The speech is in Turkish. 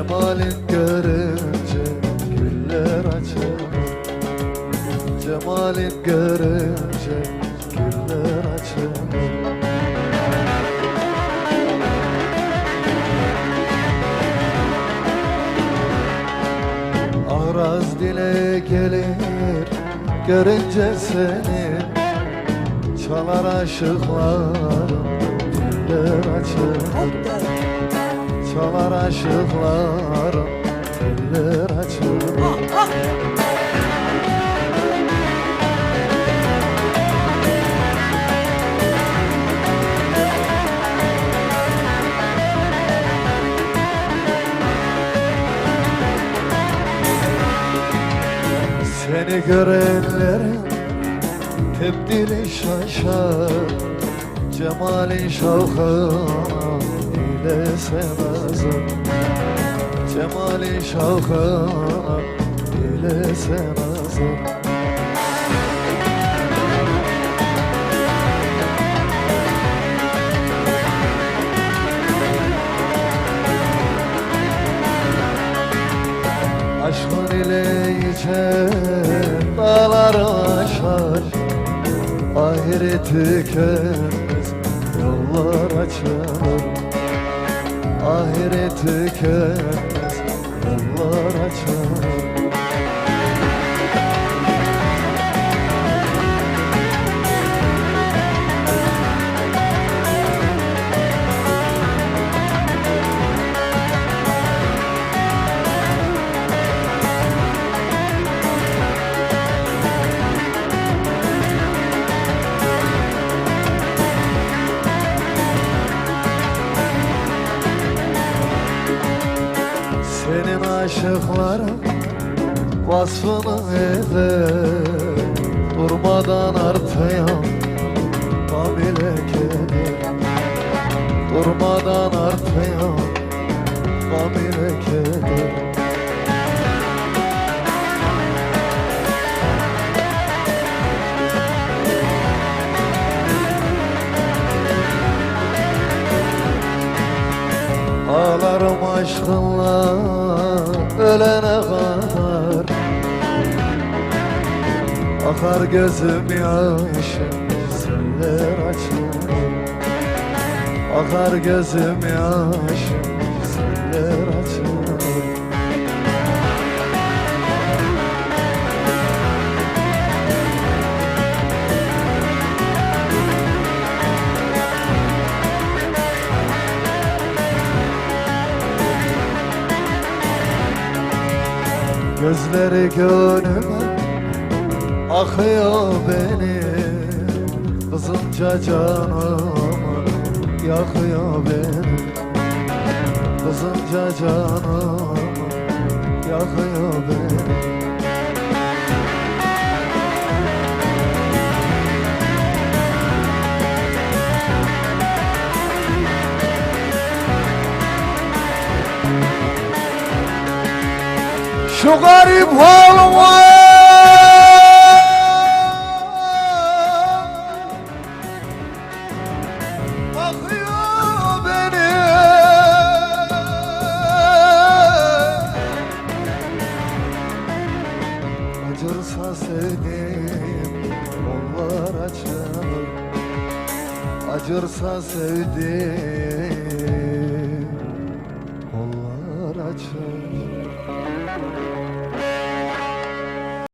Cemalin görünce güller açılır. Cemalin görünce güller açılır. Araz dile gelir görünce seni Çalar aşıklarım güller açılır Çalar aşıklarım güller açılır. Seni görenlerin tebdili şaşar Cemalin şavkına ile semezim Cemalin şavkına ile semezim Aşkın ile yüce dağları aşar. Ahiret tükenmez yollar açılır Ahiret tükenmez Senin aşıkların vasfını eder Durmadan artayan kabile keder Durmadan artayan kabile keder Ağlarım aşkınla ölene kadar Akar gözüm yaşım seller açılır. Akar gözüm yaşım Gözleri gönlüme akıyor benim. Kızınca canımı yakıyor benim. Kızınca canımı yakıyor benim Bakıyor beni Acırsa sevdiğim kollar açılır Acırsa sevdiğim